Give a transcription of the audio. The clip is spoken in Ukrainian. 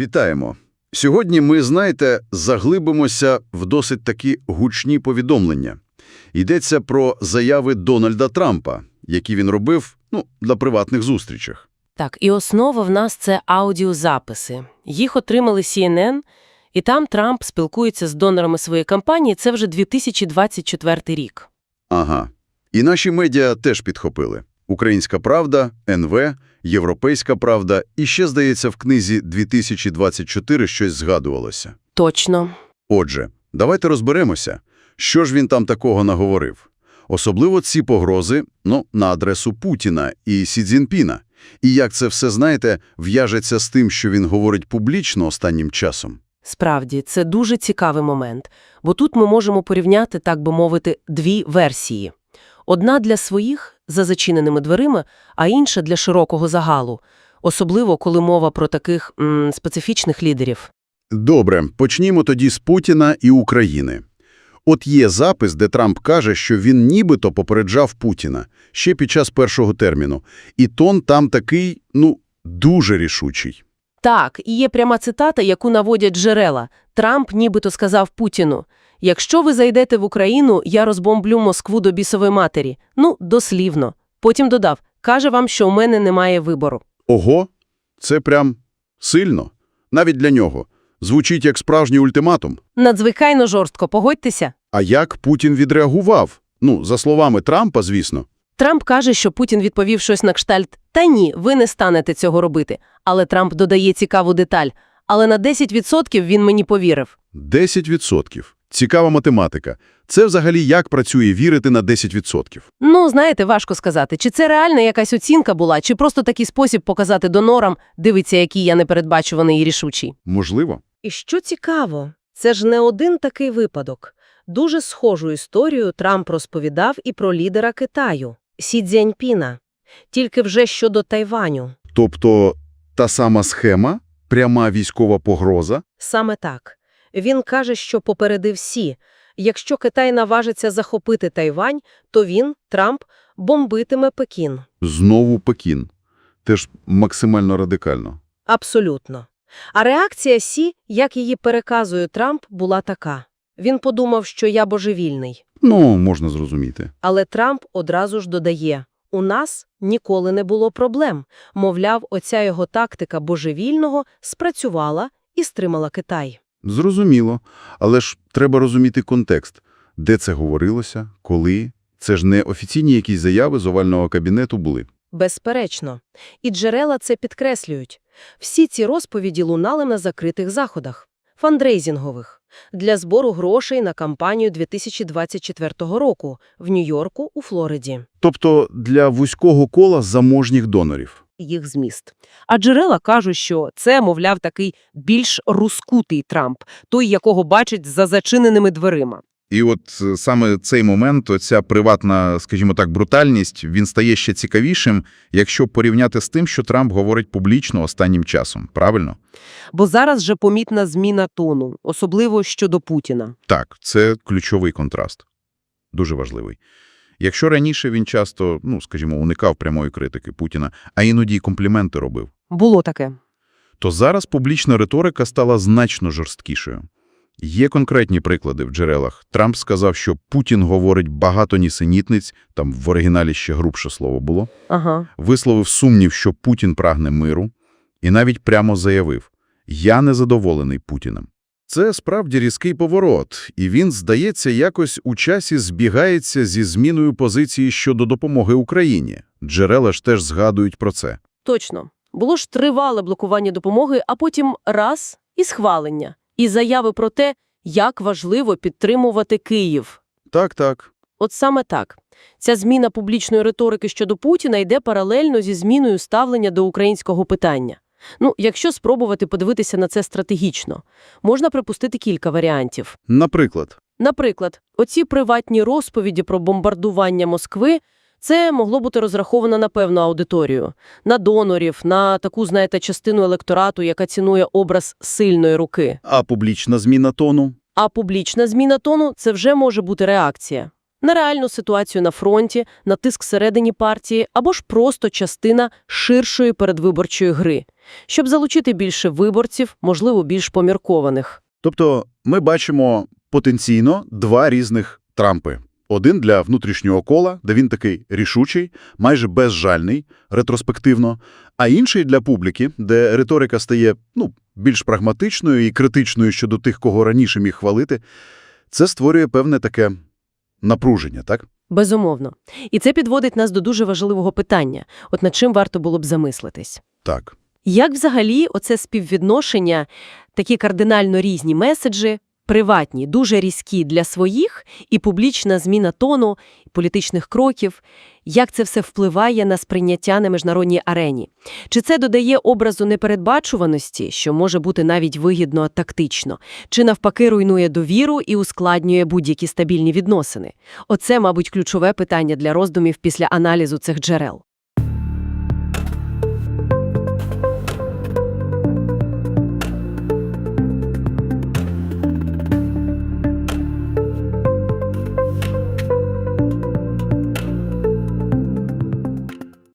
Вітаємо. Сьогодні ми, знаєте, заглибимося в досить такі гучні повідомлення. Йдеться про заяви Дональда Трампа, які він робив, ну, на приватних зустрічах. Так, і основа в нас це аудіозаписи. Їх отримали CNN, і там Трамп спілкується з донорами своєї кампанії. Це вже 2024 рік. Ага. І наші медіа теж підхопили. Українська правда, НВ, Європейська правда, і ще, здається, в книзі 2024 щось згадувалося. Точно. Отже, давайте розберемося, що ж він там такого наговорив. Особливо ці погрози, ну, на адресу Путіна і Сі Цзіньпіна. І як це все, знаєте, в'яжеться з тим, що він говорить публічно останнім часом. Справді, це дуже цікавий момент, бо тут ми можемо порівняти, так би мовити, дві версії. Одна для своїх, за зачиненими дверима, а інша для широкого загалу, особливо коли мова про таких м, специфічних лідерів. Добре, почнімо тоді з Путіна і України. От є запис, де Трамп каже, що він нібито попереджав Путіна ще під час першого терміну. І тон там такий, ну, дуже рішучий. Так, і є пряма цитата, яку наводять джерела. Трамп нібито сказав Путіну, «Якщо ви зайдете в Україну, я розбомблю Москву до бісової матері». Ну, дослівно. Потім додав, каже вам, що у мене немає вибору. Ого, це прям сильно. Навіть для нього. Звучить як справжній ультиматум. Надзвичайно жорстко, погодьтеся. А як Путін відреагував? Ну, за словами Трампа, звісно. Трамп каже, що Путін відповів щось на кштальт «Та ні, ви не станете цього робити». Але Трамп додає цікаву деталь. Але на 10% він мені повірив. 10%. Цікава математика. Це взагалі як працює вірити на 10%? Ну, знаєте, важко сказати, чи це реальна якась оцінка була, чи просто такий спосіб показати донорам, дивиться, який я непередбачуваний і рішучий. Можливо. І що цікаво, це ж не один такий випадок. Дуже схожу історію Трамп розповідав і про лідера Китаю – Сі Цзяньпіна. Тільки вже щодо Тайваню. Тобто та сама схема, пряма військова погроза? Саме так. Він каже, що попередив Сі. Якщо Китай наважиться захопити Тайвань, то він, Трамп, бомбитиме Пекін. Знову Пекін. Теж максимально радикально. Абсолютно. А реакція Сі, як її переказує Трамп, була така. Він подумав, що я божевільний. Ну, можна зрозуміти. Але Трамп одразу ж додає, у нас ніколи не було проблем. Мовляв, оця його тактика божевільного спрацювала і стримала Китай. Зрозуміло. Але ж треба розуміти контекст. Де це говорилося, коли? Це ж не офіційні якісь заяви з овального кабінету були. Безперечно. І джерела це підкреслюють. Всі ці розповіді лунали на закритих заходах, фандрейзінгових, для збору грошей на кампанію 2024 року в Нью-Йорку у Флориді. Тобто для вузького кола заможніх донорів. Їх зміст. А джерела кажуть, що це, мовляв, такий більш рускутий Трамп, той, якого бачать за зачиненими дверима. І от е, саме цей момент, оця приватна, скажімо так, брутальність, він стає ще цікавішим, якщо порівняти з тим, що Трамп говорить публічно останнім часом. Правильно? Бо зараз же помітна зміна тону, особливо щодо Путіна. Так, це ключовий контраст. Дуже важливий. Якщо раніше він часто, ну, скажімо, уникав прямої критики Путіна, а іноді й компліменти робив, Було таке. то зараз публічна риторика стала значно жорсткішою. Є конкретні приклади в джерелах. Трамп сказав, що Путін говорить багато нісенітниць, там в оригіналі ще грубше слово було, Ага. висловив сумнів, що Путін прагне миру, і навіть прямо заявив «Я незадоволений Путіним». Це справді різкий поворот, і він, здається, якось у часі збігається зі зміною позиції щодо допомоги Україні. Джерела ж теж згадують про це. Точно. Було ж тривале блокування допомоги, а потім раз – і схвалення. І заяви про те, як важливо підтримувати Київ. Так-так. От саме так. Ця зміна публічної риторики щодо Путіна йде паралельно зі зміною ставлення до українського питання. Ну, якщо спробувати подивитися на це стратегічно, можна припустити кілька варіантів. Наприклад. Наприклад, оці приватні розповіді про бомбардування Москви – це могло бути розраховано на певну аудиторію, на донорів, на таку, знаєте, частину електорату, яка цінує образ сильної руки. А публічна зміна тону? А публічна зміна тону – це вже може бути реакція. На реальну ситуацію на фронті, на тиск всередині партії або ж просто частина ширшої передвиборчої гри, щоб залучити більше виборців, можливо, більш поміркованих. Тобто ми бачимо потенційно два різних Трампи. Один для внутрішнього кола, де він такий рішучий, майже безжальний, ретроспективно, а інший для публіки, де риторика стає ну, більш прагматичною і критичною щодо тих, кого раніше міг хвалити. Це створює певне таке напруження, так? Безумовно. І це підводить нас до дуже важливого питання, от над чим варто було б замислитись. Так. Як взагалі оце співвідношення, такі кардинально різні меседжі, приватні, дуже різкі для своїх, і публічна зміна тону, політичних кроків, як це все впливає на сприйняття на міжнародній арені? Чи це додає образу непередбачуваності, що може бути навіть вигідно тактично, чи навпаки руйнує довіру і ускладнює будь-які стабільні відносини? Оце, мабуть, ключове питання для роздумів після аналізу цих джерел.